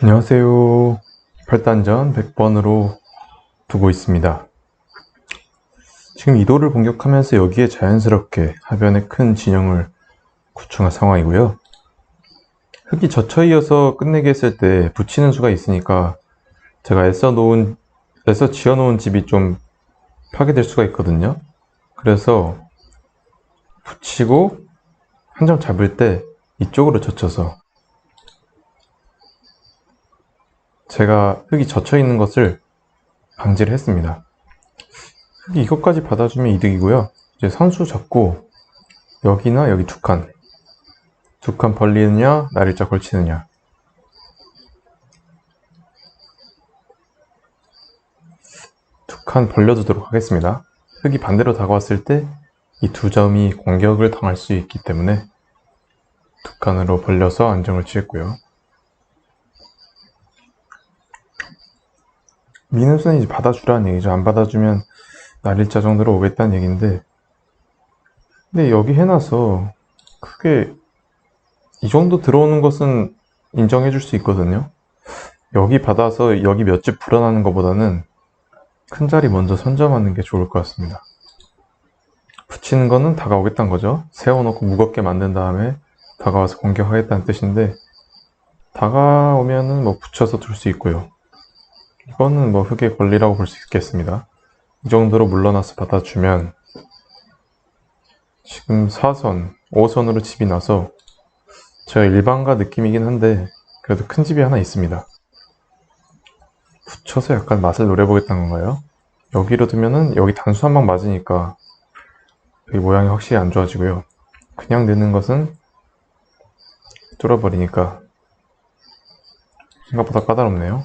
안녕하세요. 8단전 100번으로 두고 있습니다. 지금 이도를 공격하면서 여기에 자연스럽게 하변에 큰 진영을 구축한 상황이고요. 흙이 젖혀 이어서 끝내게 했을 때 붙이는 수가 있으니까 제가 애써 놓은, 애써 지어 놓은 집이 좀 파괴될 수가 있거든요. 그래서 붙이고 한 점 잡을 때 이쪽으로 젖혀서 제가 흙이 젖혀 있는 것을 방지를 했습니다. 흙이 이것까지 받아주면 이득이고요. 이제 선수 잡고 여기나 여기 두 칸. 두 칸 벌리느냐, 날일자 걸치느냐. 두 칸 벌려두도록 하겠습니다. 흙이 반대로 다가왔을 때 이 두 점이 공격을 당할 수 있기 때문에 두 칸으로 벌려서 안정을 취했고요. 민우수는 이제 받아주라는 얘기죠. 안 받아주면 날일자 정도로 오겠다는 얘기인데, 근데 여기 해놔서 크게 이 정도 들어오는 것은 인정해 줄 수 있거든요. 여기 받아서 여기 몇 집 불어나는 것보다는 큰 자리 먼저 선점하는 게 좋을 것 같습니다. 붙이는 거는 다가오겠다는 거죠. 세워놓고 무겁게 만든 다음에 다가와서 공격하겠다는 뜻인데, 다가오면은 뭐 붙여서 둘 수 있고요. 이거는 뭐 흙의 권리라고 볼 수 있겠습니다. 이 정도로 물러나서 받아주면 지금 4선, 5선으로 집이 나서 제가 일반가 느낌이긴 한데 그래도 큰 집이 하나 있습니다. 붙여서 약간 맛을 노려보겠다는 건가요? 여기로 두면은 여기 단수 한 방 맞으니까 여기 모양이 확실히 안 좋아지고요. 그냥 넣는 것은 뚫어버리니까 생각보다 까다롭네요.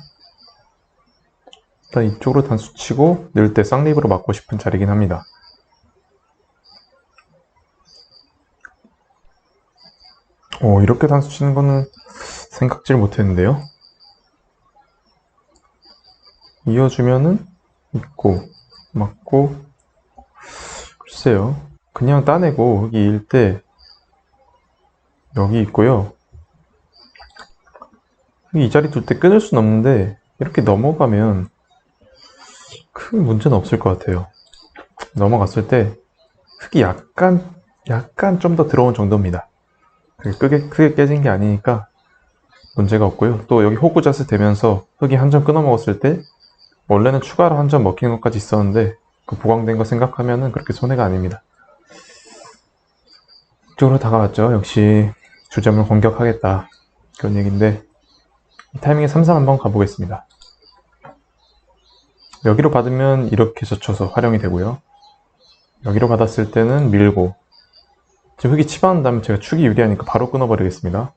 일단 이쪽으로 단수 치고 넣을 때 쌍립으로 맞고 싶은 자리긴 합니다. 오, 이렇게 단수 치는 거는 생각질 못했는데요. 이어주면은 있고 맞고 글쎄요. 그냥 따내고 여기 일 때 여기 있고요. 이 자리 둘 때 끊을 순 없는데 이렇게 넘어가면 큰 문제는 없을 것 같아요. 넘어갔을 때 흙이 약간 약간 좀 더 들어온 정도입니다. 크게 크게 깨진 게 아니니까 문제가 없고요. 또 여기 호구자스 되면서 흙이 한 점 끊어 먹었을 때 원래는 추가로 한 점 먹히는 것까지 있었는데 그 보강된 거 생각하면은 그렇게 손해가 아닙니다. 이쪽으로 다가왔죠. 역시 두 점을 공격하겠다 그런 얘기인데 이 타이밍에 3-3 한번 가보겠습니다. 여기로 받으면 이렇게 젖혀서 활용이 되고요. 여기로 받았을 때는 밀고 지금 흙이 치받은 다음에 제가 축이 유리하니까 바로 끊어버리겠습니다.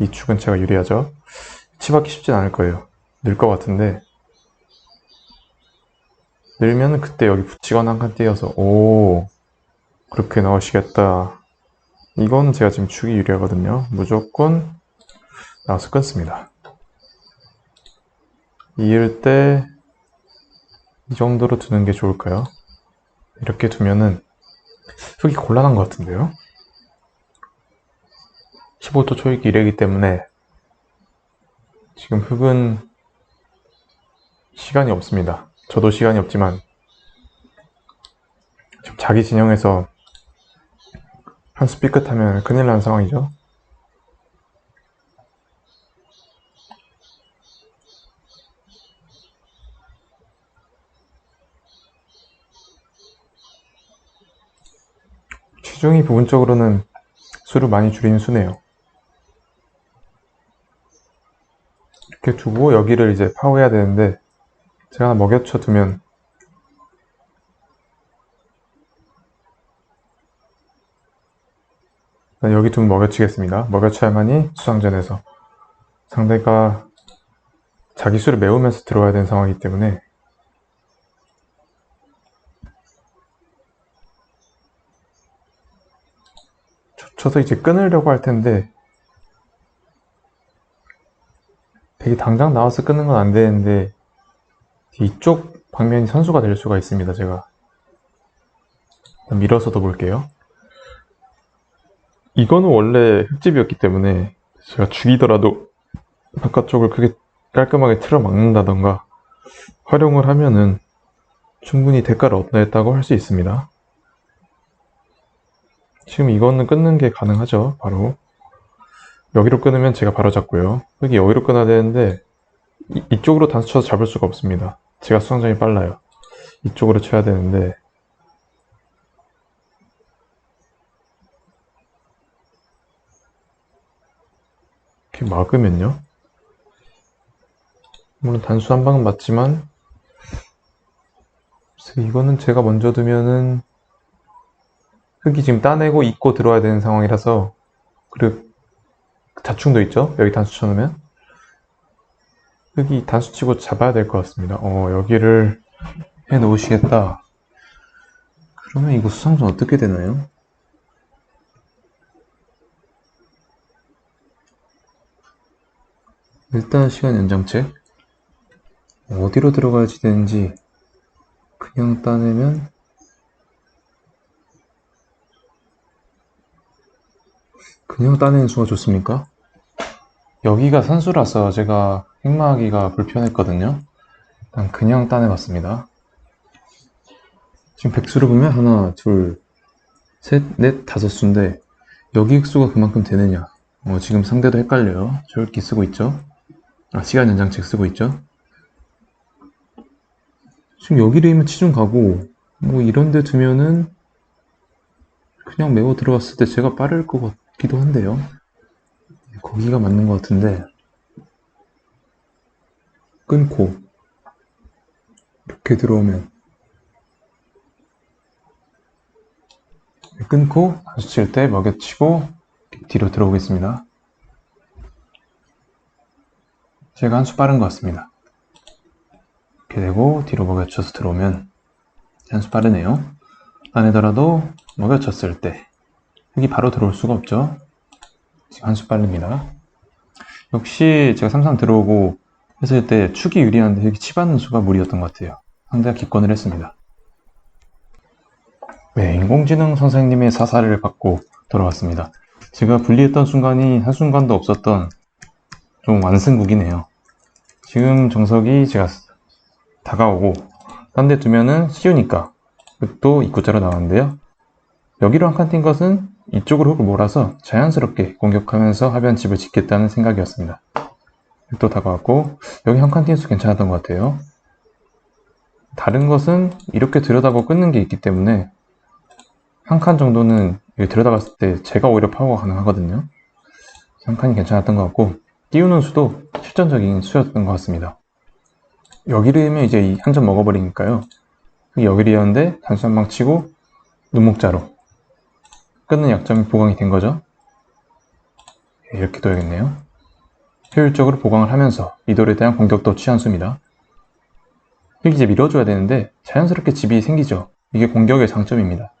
이 축은 제가 유리하죠. 치받기 쉽진 않을 거예요. 늘 것 같은데 늘면 그때 여기 붙이거나 한 칸 띄어서 오 그렇게 나오시겠다. 이건 제가 지금 축이 유리하거든요. 무조건 나와서 끊습니다. 이을 때 이 정도로 두는 게 좋을까요? 이렇게 두면은 흙이 곤란한 것 같은데요? 15도 초읽기 이래기 때문에 지금 흙은 시간이 없습니다. 저도 시간이 없지만 자기 진영에서 한수 삐끗하면 큰일 나는 상황이죠. 최종이 부분적으로는 수를 많이 줄이는 수네요. 이렇게 두고 여기를 이제 파워해야 되는데 제가 먹여쳐 두면 여기 두면 먹여치겠습니다. 먹여쳐야만이 수상전에서 상대가 자기 수를 메우면서 들어와야 되는 상황이기 때문에 쳐서 이제 끊으려고 할 텐데 되게 당장 나와서 끊는 건 안 되는데 이쪽 방면이 선수가 될 수가 있습니다 제가 밀어서도 볼게요 이거는 원래 흙집이었기 때문에 제가 죽이더라도 바깥쪽을 크게 깔끔하게 틀어 막는다던가 활용을 하면은 충분히 대가를 얻어냈다고 할 수 있습니다. 지금 이거는 끊는 게 가능하죠. 바로 여기로 끊으면 제가 바로 잡고요. 여기 여기로 끊어야 되는데 이, 이쪽으로 단수 쳐서 잡을 수가 없습니다. 제가 수상점이 빨라요. 이쪽으로 쳐야 되는데 이렇게 막으면요. 물론 단수 한 방은 맞지만 이거는 제가 먼저 두면은 흙이 지금 따내고 입고 들어와야 되는 상황이라서 그리고 자충도 있죠? 여기 단수 쳐놓으면 흙이 단수 치고 잡아야 될 것 같습니다. 어 여기를 해 놓으시겠다. 그러면 이거 수상전 어떻게 되나요? 일단 시간 연장책 어디로 들어가야지 되는지 그냥 따내면 그냥 따내는 수가 좋습니까? 여기가 산수라서 제가 획마하기가 불편했거든요. 일단 그냥 따내봤습니다. 지금 백수를 보면 하나, 둘, 셋, 넷, 다섯 수인데 여기 획수가 그만큼 되느냐? 어, 지금 상대도 헷갈려요. 저렇게 쓰고 있죠? 아, 시간 연장책 쓰고 있죠? 지금 여기를 이면 치중 가고 뭐 이런 데 두면은 그냥 메워 들어갔을 때 제가 빠를 것 같기도 한데요. 거기가 맞는 것 같은데 끊고 이렇게 들어오면 끊고 다시 칠 때 먹여치고 뒤로 들어오겠습니다. 제가 한 수 빠른 것 같습니다. 이렇게 되고 뒤로 먹여쳐서 들어오면 한 수 빠르네요. 안에더라도 먹여쳤을 때 여기 바로 들어올 수가 없죠. 지금 한 수 빠릅니다. 역시 제가 삼삼 들어오고 했을 때 축이 유리한데 여기 치받는 수가 무리였던 것 같아요. 상대가 기권을 했습니다. 네, 인공지능 선생님의 사사를 받고 돌아왔습니다. 제가 분리했던 순간이 한순간도 없었던 좀 완승국이네요. 지금 정석이 제가 다가오고 딴 데 두면은 쉬우니까 또 입구자로 나왔는데요. 여기로 한 칸 뛴 것은 이쪽으로 흙을 몰아서 자연스럽게 공격하면서 하변 집을 짓겠다는 생각이었습니다. 또 다가왔고 여기 한칸뛴수 괜찮았던 것 같아요. 다른 것은 이렇게 들여다보고 끊는 게 있기 때문에 한 칸 정도는 들여다봤을 때 제가 오히려 파워가 가능하거든요. 한 칸이 괜찮았던 것 같고 띄우는 수도 실전적인 수였던 것 같습니다. 여기를 이면 이제 이한점 먹어버리니까요. 여기를 이었는데 단수 한 방 치고 눈목자로 끊는 약점이 보강이 된 거죠. 네, 이렇게 둬야겠네요. 효율적으로 보강을 하면서 미돌에 대한 공격도 취한 수입니다. 흙이 이제 밀어줘야 되는데 자연스럽게 집이 생기죠. 이게 공격의 장점입니다.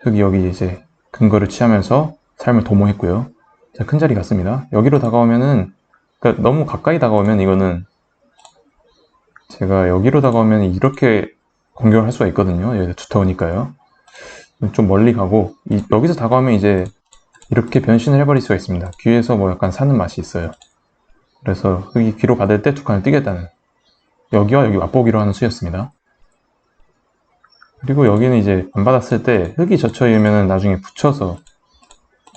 흙이 여기 이제 근거를 취하면서 삶을 도모했고요. 자, 큰 자리 갔습니다. 여기로 다가오면은 그러니까 너무 가까이 다가오면 이거는 제가 여기로 다가오면 이렇게 공격을 할 수가 있거든요. 여기가 두터우니까요. 좀 멀리 가고 이- 여기서 다가오면 이제 이렇게 변신을 해버릴 수가 있습니다. 귀에서 뭐 약간 사는 맛이 있어요. 그래서 흙이 귀로 받을 때 두 칸을 뛰겠다는 여기와 여기 맛보기로 하는 수였습니다. 그리고 여기는 이제 안 받았을 때 흙이 젖혀 있으면 나중에 붙여서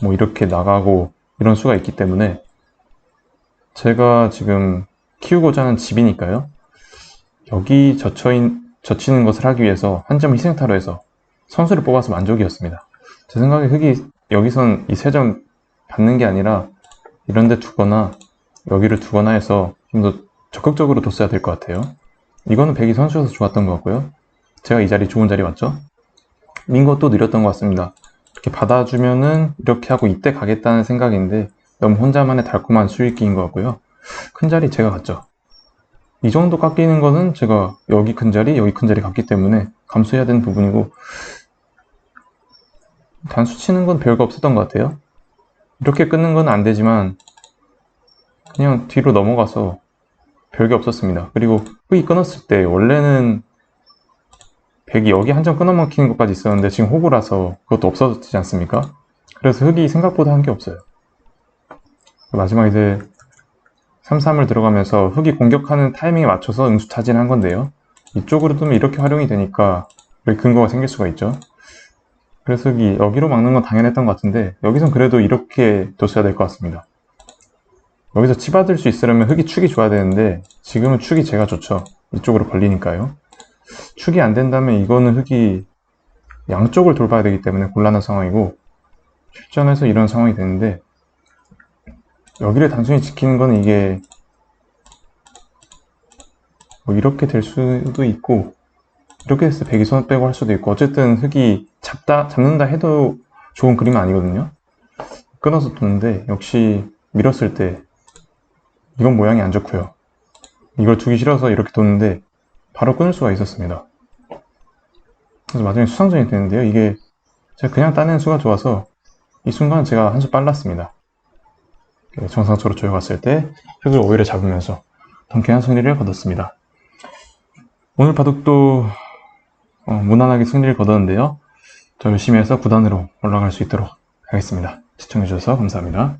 뭐 이렇게 나가고 이런 수가 있기 때문에 제가 지금 키우고자 하는 집이니까요. 여기 젖혀인, 젖히는 것을 하기 위해서 한 점 희생타로 해서 선수를 뽑아서 만족이었습니다. 제 생각에 흙이 여기선 이 세 점 받는 게 아니라 이런 데 두거나 여기를 두거나 해서 좀 더 적극적으로 뒀어야 될 것 같아요. 이거는 백이 선수여서 좋았던 것 같고요. 제가 이 자리 좋은 자리 왔죠? 민 것도 느렸던 것 같습니다. 이렇게 받아주면은 이렇게 하고 이때 가겠다는 생각인데 너무 혼자만의 달콤한 수익기인 것 같고요. 큰 자리 제가 갔죠. 이 정도 깎이는 거는 제가 여기 큰 자리, 여기 큰 자리 갔기 때문에 감수해야 되는 부분이고 단수 치는 건 별거 없었던 것 같아요. 이렇게 끊는 건 안 되지만 그냥 뒤로 넘어가서 별게 없었습니다. 그리고 흙이 끊었을 때 원래는 백이 여기 한 점 끊어먹히는 것까지 있었는데 지금 호구라서 그것도 없어지지 않습니까? 그래서 흙이 생각보다 한 게 없어요. 마지막 이제 3-3을 들어가면서 흑이 공격하는 타이밍에 맞춰서 응수 타진한 건데요. 이쪽으로 두면 이렇게 활용이 되니까 여기 근거가 생길 수가 있죠. 그래서 흑이 여기 로 막는 건 당연했던 것 같은데 여기선 그래도 이렇게 뒀어야 될 것 같습니다. 여기서 치받을 수 있으려면 흑이 축이 좋아야 되는데 지금은 축이 제가 좋죠. 이쪽으로 걸리니까요. 축이 안 된다면 이거는 흑이 양쪽을 돌봐야 되기 때문에 곤란한 상황이고 실전에서 이런 상황이 되는데 여기를 단순히 지키는 거는 이게 뭐 이렇게 될 수도 있고 이렇게 해서 백이 손을 빼고 할 수도 있고 어쨌든 흑이 잡다 잡는다 해도 좋은 그림은 아니거든요. 끊어서 두는데 역시 밀었을 때 이건 모양이 안 좋고요. 이걸 두기 싫어서 이렇게 뒀는데 바로 끊을 수가 있었습니다. 그래서 나중에 수상전이 되는데요. 이게 제가 그냥 따낸 수가 좋아서 이 순간 제가 한 수 빨랐습니다. 네, 정상적으로 조여갔을 때 흙을 오히려 잡으면서 통쾌한 승리를 거뒀습니다. 오늘 바둑도 어, 무난하게 승리를 거뒀는데요. 더 열심히 해서 구단으로 올라갈 수 있도록 하겠습니다. 시청해주셔서 감사합니다.